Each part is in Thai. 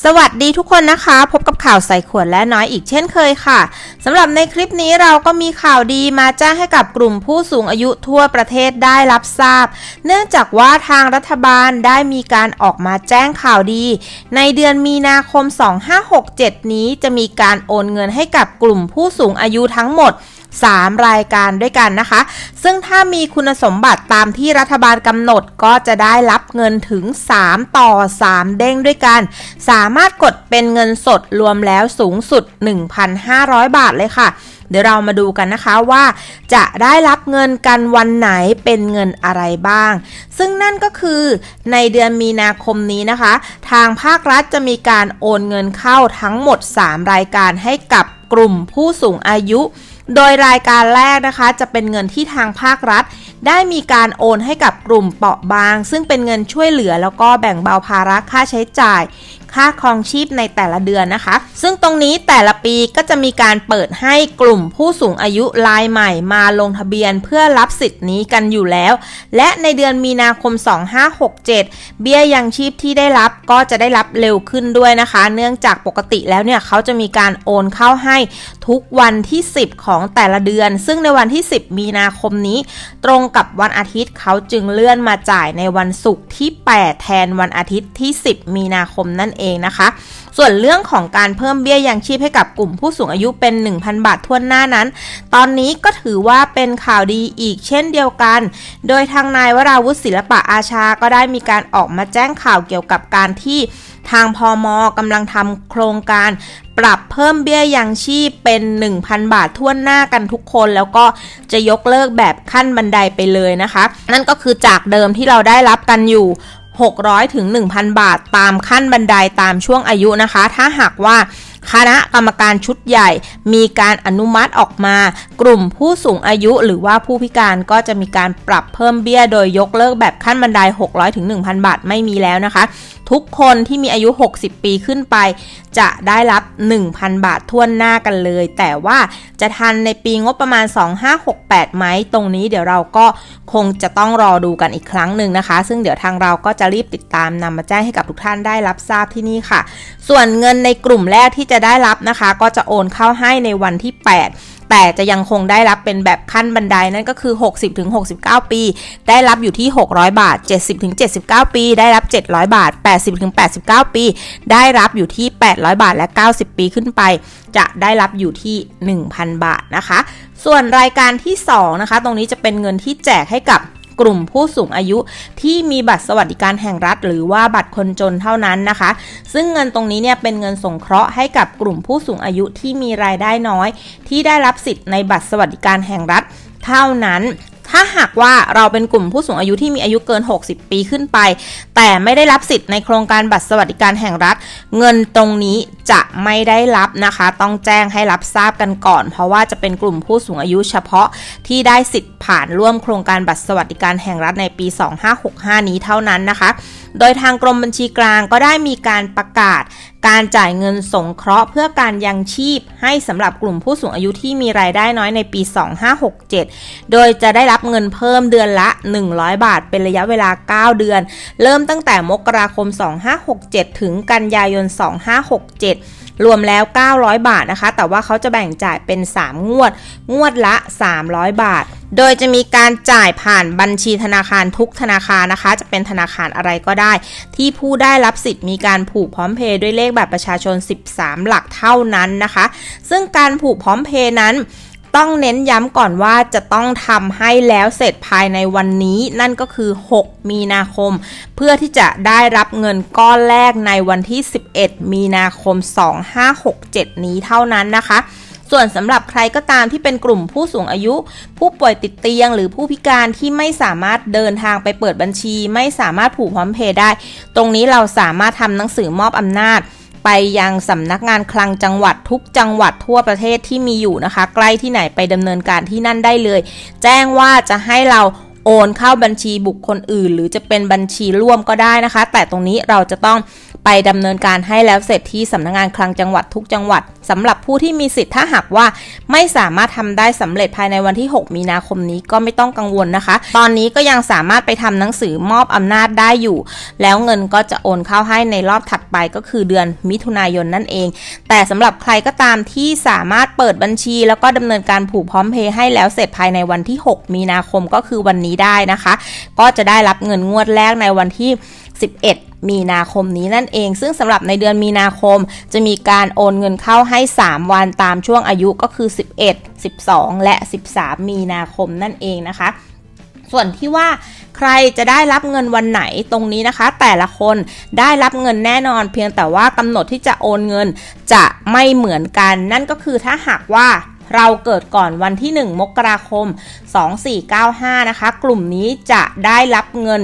สวัสดีทุกคนนะคะ พบกับข่าวใส่ขวดและน้อยอีกเช่นเคยค่ะสำหรับในคลิปนี้เราก็มีข่าวดีมาแจ้งให้กับกลุ่มผู้สูงอายุทั่วประเทศได้รับทราบ เนื่องจากว่าทางรัฐบาลได้มีการออกมาแจ้งข่าวดี ในเดือนมีนาคม 2567 นี้จะมีการโอนเงินให้กับกลุ่มผู้สูงอายุทั้งหมด 3 รายการด้วยกันนะคะ ซึ่งถ้ามีคุณสมบัติตามที่รัฐบาลกำหนดก็จะได้รับเงินถึง 3 ต่อ 3 เด้งด้วยกัน สามารถกดเป็นเงินสดรวมแล้วสูงสุด 1,500 บาทเลยค่ะเดี๋ยวเรามาดูกันนะคะว่าจะได้รับเงินกันวันไหนเป็นเงินอะไรบ้าง ซึ่งนั่นก็คือในเดือนมีนาคมนี้นะคะ ทางภาครัฐจะมีการโอนเงินเข้าทั้งหมด 3 รายการให้กับกลุ่มผู้สูงอายุ โดยรายการแรกนะคะ จะเป็นเงินที่ทางภาครัฐ ได้มีการโอนให้กับกลุ่มเปราะบาง ซึ่งเป็นเงินช่วยเหลือแล้วก็แบ่งเบาภาระค่าใช้จ่าย ค่าครองชีพในแต่ละเดือนนะคะ ซึ่งตรงนี้แต่ละปีก็จะมีการเปิดให้กลุ่มผู้สูงอายุรายใหม่มาลงทะเบียนเพื่อรับสิทธิ์นี้กันอยู่แล้ว และในเดือนมีนาคม 2567 เบี้ยยังชีพที่ได้รับก็จะได้รับเร็วขึ้นด้วยนะคะ เนื่องจากปกติแล้วเนี่ยเขาจะมีการโอนเข้าให้ทุกวันที่ 10 ของแต่ละเดือน ซึ่งในวันที่ 10 มีนาคมนี้ ตรงกับวันอาทิตย์เขาจึงเลื่อนมาจ่ายในวันศุกร์ที่ 8 แทนวันอาทิตย์ที่ 10 มีนาคมนั่นเองนะคะ ส่วนเรื่องของการเพิ่มเบี้ยยังชีพให้กับกลุ่มผู้สูงอายุเป็น 1,000 บาททั่วหน้านั้น ตอนนี้ก็ถือว่าเป็นข่าวดีอีกเช่นเดียวกัน โดยทางนายวราวุฒิศิลปะอาชาก็ได้มีการออกมาแจ้งข่าวเกี่ยวกับการที่ทางพอมกำลังทำโครงการปรับเพิ่มเบี้ยยังชีพเป็น 1,000 บาททั่วหน้ากันทุกคน แล้วก็จะยกเลิกแบบขั้นบันไดไปเลยนะคะ นั่นก็คือจากเดิมที่เราได้รับกันอยู่ 600ถึง1,000 บาท ตามขั้นบันไดตามช่วงอายุนะคะ ถ้าหากว่า คณะกรรมการชุดใหญ่ มีการอนุมัติออกมา กลุ่มผู้สูงอายุหรือว่าผู้พิการก็จะมีการปรับเพิ่มเบี้ยโดยยกเลิกแบบขั้นบันได 600ถึง1,000 บาทไม่มีแล้วนะคะ ทุกคนที่มีอายุ 60 ปีขึ้นไป จะได้รับ 1,000 บาททั่วหน้ากันเลย แต่ว่าจะทันในปีงบประมาณ 2568ไหมตรงนี้เดี๋ยวเราก็คงจะต้องรอดูกันอีกครั้งหนึ่งนะคะ ซึ่งเดี๋ยวทางเราก็จะรีบติดตามนำมาแจ้งให้กับทุกท่านได้รับทราบที่นี่ค่ะ ส่วนเงินในกลุ่มแรกที่จะได้รับนะคะ ก็จะโอนเข้าให้ในวันที่ 8 แต่จะยังคงได้รับเป็นแบบขั้นบันไดนั่นก็คือ 60-69 ปี ได้รับอยู่ที่ 600 บาท 70-79 ปี ได้รับ 700 บาท 80-89 ปี ได้รับอยู่ที่ 800 บาทและ 90 ปีขึ้นไป จะได้รับอยู่ที่ 1,000 บาทนะคะ ส่วนรายการที่ 2 นะคะ ตรงนี้จะเป็นเงินที่แจกให้กับ กลุ่มผู้สูงอายุที่มีบัตรสวัสดิการแห่งรัฐ หรือว่าบัตรคนจนเท่านั้นนะคะ ซึ่งเงินตรงนี้เนี่ยเป็นเงินสงเคราะห์ให้กับกลุ่มผู้สูงอายุที่มีรายได้น้อย ที่ได้รับสิทธิ์ในบัตรสวัสดิการแห่งรัฐเท่านั้น ถ้าหากว่าเราเป็นกลุ่มผู้สูงอายุที่มีอายุเกิน 60 ปีขึ้นไป แต่ไม่ได้รับสิทธิ์ในโครงการบัตรสวัสดิการแห่งรัฐ เงินตรงนี้จะไม่ได้รับนะคะ ต้องแจ้งให้รับทราบกันก่อน เพราะว่าจะเป็นกลุ่มผู้สูงอายุเฉพาะที่ได้สิทธิ์ผ่านร่วมโครงการบัตรสวัสดิการแห่งรัฐในปี 2565 นี้เท่านั้นนะคะ โดยทางกรมบัญชีกลางก็ได้มีการประกาศ การจ่ายเงินสงเคราะห์เพื่อการยังชีพ ให้สำหรับกลุ่มผู้สูงอายุที่มีรายได้น้อยในปี 2567 โดยจะได้รับเงินเพิ่มเดือนละ 100 บาท เป็นระยะเวลา 9 เดือน เริ่มตั้งแต่มกราคม 2567 ถึงกันยายน 2567 รวมแล้ว 900 บาทนะคะ แต่ว่าเขาจะแบ่งจ่ายเป็น 3 งวด งวดละ 300 บาท โดยจะมีการจ่ายผ่านบัญชีธนาคารทุกธนาคารนะคะ จะเป็นธนาคารอะไรก็ได้ ที่ผู้ได้รับสิทธิ์มีการผูกพร้อมเพย์ด้วยเลขบัตรประชาชน 13 หลักเท่านั้นนะคะ ซึ่งการผูกพร้อมเพย์นั้น ต้องเน้นย้ำก่อนว่าจะต้องทำให้แล้วเสร็จภายในวันนี้ นั่นก็คือ 6 มีนาคม เพื่อที่จะได้รับเงินก้อนแรกในวันที่ 11 มีนาคม 2567 นี้เท่านั้นนะคะส่วนสำหรับใครก็ตามที่เป็นกลุ่มผู้สูงอายุ ผู้ป่วยติดเตียง หรือผู้พิการที่ไม่สามารถเดินทางไปเปิดบัญชี ไม่สามารถผูกพร้อมเพย์ได้ ตรงนี้เราสามารถทำหนังสือมอบอำนาจ ไปยังสำนักงานคลังจังหวัดทุกจังหวัดทั่วประเทศที่มีอยู่นะคะ ใกล้ที่ไหนไปดำเนินการที่นั่นได้เลย แจ้งว่าจะให้เรา โอนเข้าบัญชีบุคคลอื่น หรือจะเป็นบัญชีร่วมก็ได้นะคะ แต่ตรงนี้เราจะต้องไปดำเนินการให้แล้วเสร็จที่สำนักงานคลังจังหวัดทุกจังหวัดสำหรับผู้ที่มีสิทธิ์ถ้าหากว่าไม่สามารถทำได้สำเร็จภายในวันที่ 6 มีนาคมนี้ก็ไม่ต้องกังวลนะคะ ตอนนี้ก็ยังสามารถไปทำหนังสือมอบอำนาจได้อยู่ แล้วเงินก็จะโอนเข้าให้ในรอบถัดไปก็คือเดือนมิถุนายนนั่นเอง แต่สำหรับใครก็ตามที่สามารถเปิดบัญชี แล้วก็ดำเนินการผูกพร้อมเพย์ให้แล้วเสร็จภายในวันที่ 6 มีนาคมก็คือวันนี้นี้ได้นะคะ ก็จะได้รับเงินงวดแรกในวันที่ 11มีนาคมนี้นั่นเอง ซึ่งสำหรับในเดือนมีนาคม จะมีการโอนเงินเข้าให้ 3 วันตามช่วงอายุก็คือ 11 12 และ 13 มีนาคมนั่นเองนะคะ ส่วนที่ว่าใครจะได้รับเงินวันไหนตรงนี้นะคะ แต่ละคนได้รับเงินแน่นอน เพียงแต่ว่ากำหนดที่จะโอนเงินจะไม่เหมือนกัน นั่นก็คือถ้าหากว่า เราเกิดก่อนวันที่ 1 มกราคม 2495 นะคะ กลุ่มนี้จะได้รับเงิน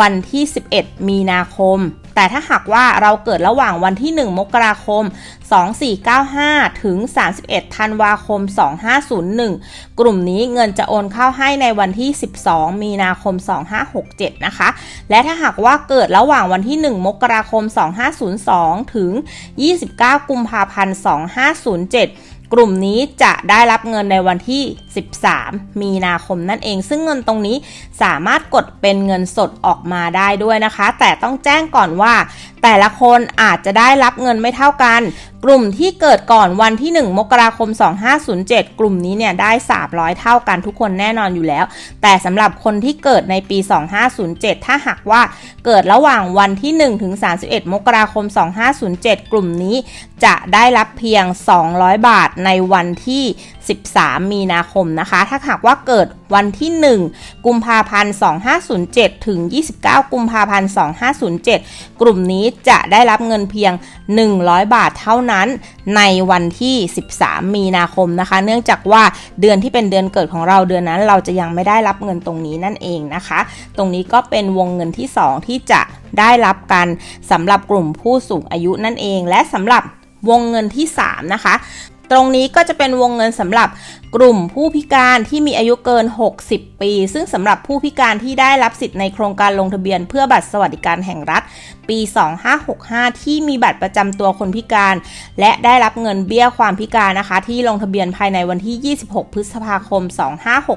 วันที่ 11 มีนาคม แต่ถ้าหากว่าเราเกิดระหว่างวันที่ 1 มกราคม 2495 ถึง 31 ธันวาคม 2501 กลุ่มนี้เงินจะโอนเข้าให้ในวันที่ 12 มีนาคม 2567 นะคะ และถ้าหากว่าเกิดระหว่างวันที่ 1 มกราคม 2502 ถึง 29 กุมภาพันธ์ 2507 กลุ่มนี้จะได้รับเงินในวันที่ 13 มีนาคมนั่นเอง ซึ่งเงินตรงนี้สามารถกดเป็นเงินสดออกมาได้ด้วยนะคะ แต่ต้องแจ้งก่อนว่า แต่ละคนอาจจะได้รับเงินไม่เท่ากันกลุ่มที่เกิดก่อนวันที่ 1 มกราคม 2507 กลุ่มนี้เนี่ยได้ 300 เท่ากันทุกคนแน่นอนอยู่แล้ว แต่สำหรับคนที่เกิดในปี 2507 ถ้าหากว่าเกิดระหว่างวันที่ 1 ถึง 31 มกราคม 2507 กลุ่มนี้จะได้รับเพียง 200 บาทในวันที่ 13 มีนาคมนะคะ ถ้าหากว่าเกิดวันที่ 1 กุมภาพันธ์ 2507 ถึง 29 กุมภาพันธ์ 2507 กลุ่มนี้จะได้รับเงินเพียง 100 บาทเท่านั้นในวันที่ 13 มีนาคมนะคะ เนื่องจากว่าเดือนที่เป็นเดือนเกิดของเราเดือนนั้น เราจะยังไม่ได้รับเงินตรงนี้นั่นเองนะคะ ตรงนี้ก็เป็นวงเงินที่ 2 ที่จะได้รับกันสำหรับกลุ่มผู้สูงอายุนั่นเอง และสำหรับวงเงินที่ 3 นะคะ ตรงนี้ก็จะเป็นวงเงินสำหรับกลุ่มผู้พิการที่มีอายุเกิน 60 ปี ซึ่งสำหรับผู้พิการที่ได้รับสิทธิ์ในโครงการลงทะเบียนเพื่อบัตรสวัสดิการแห่งรัฐ ปี 2565 ที่มีบัตรประจำตัวคนพิการ และได้รับเงินเบี้ยความพิการนะคะ ที่ลงทะเบียนภายในวันที่ 26 พฤษภาคม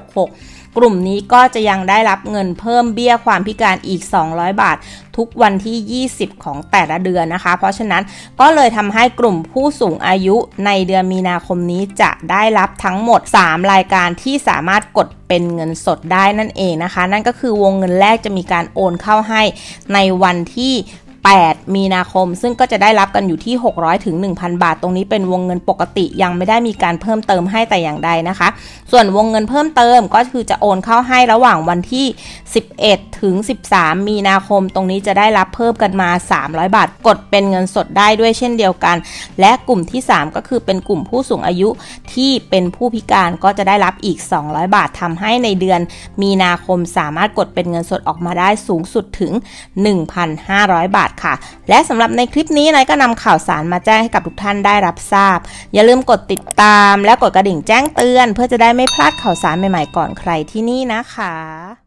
2566 กลุ่มนี้ก็จะยังได้รับเงินเพิ่มเบี้ยความพิการอีก 200 บาททุกวันที่ 20 ของแต่ละเดือนนะคะ เพราะฉะนั้นก็เลยทำให้กลุ่มผู้สูงอายุในเดือนมีนาคมนี้จะได้รับทั้งหมด 3 รายการที่สามารถกดเป็นเงินสดได้นั่นเองนะคะ นั่นก็คือวงเงินแรกจะมีการโอนเข้าให้ในวันที่ 8 มีนาคม ซึ่งก็จะได้รับกันอยู่ที่ 600ถึง1,000 บาท ตรงนี้เป็นวงเงินปกติยังไม่ได้มีการเพิ่มเติมให้แต่อย่างใดนะคะ ส่วนวงเงินเพิ่มเติมก็คือจะโอนเข้าให้ระหว่างวันที่ 11 ถึง 13 มีนาคม ตรงนี้จะได้รับเพิ่มกันมา 300 บาท กดเป็นเงินสดได้ด้วยเช่นเดียวกัน และกลุ่มที่ 3 ก็คือเป็นกลุ่มผู้สูงอายุที่เป็นผู้พิการก็จะได้รับอีก 200 บาททำให้ในเดือน มีนาคมสามารถกดเป็นเงินสดออกมาได้สูงสุดถึง 1,500 บาทค่ะ และสำหรับในคลิปนี้นายก็นำข่าวสารมาแจ้งให้กับทุกท่านได้รับทราบ อย่าลืมกดติดตามและกดกระดิ่งแจ้งเตือน เพื่อจะได้ไม่พลาดข่าวสารใหม่ๆก่อนใครที่นี่นะคะ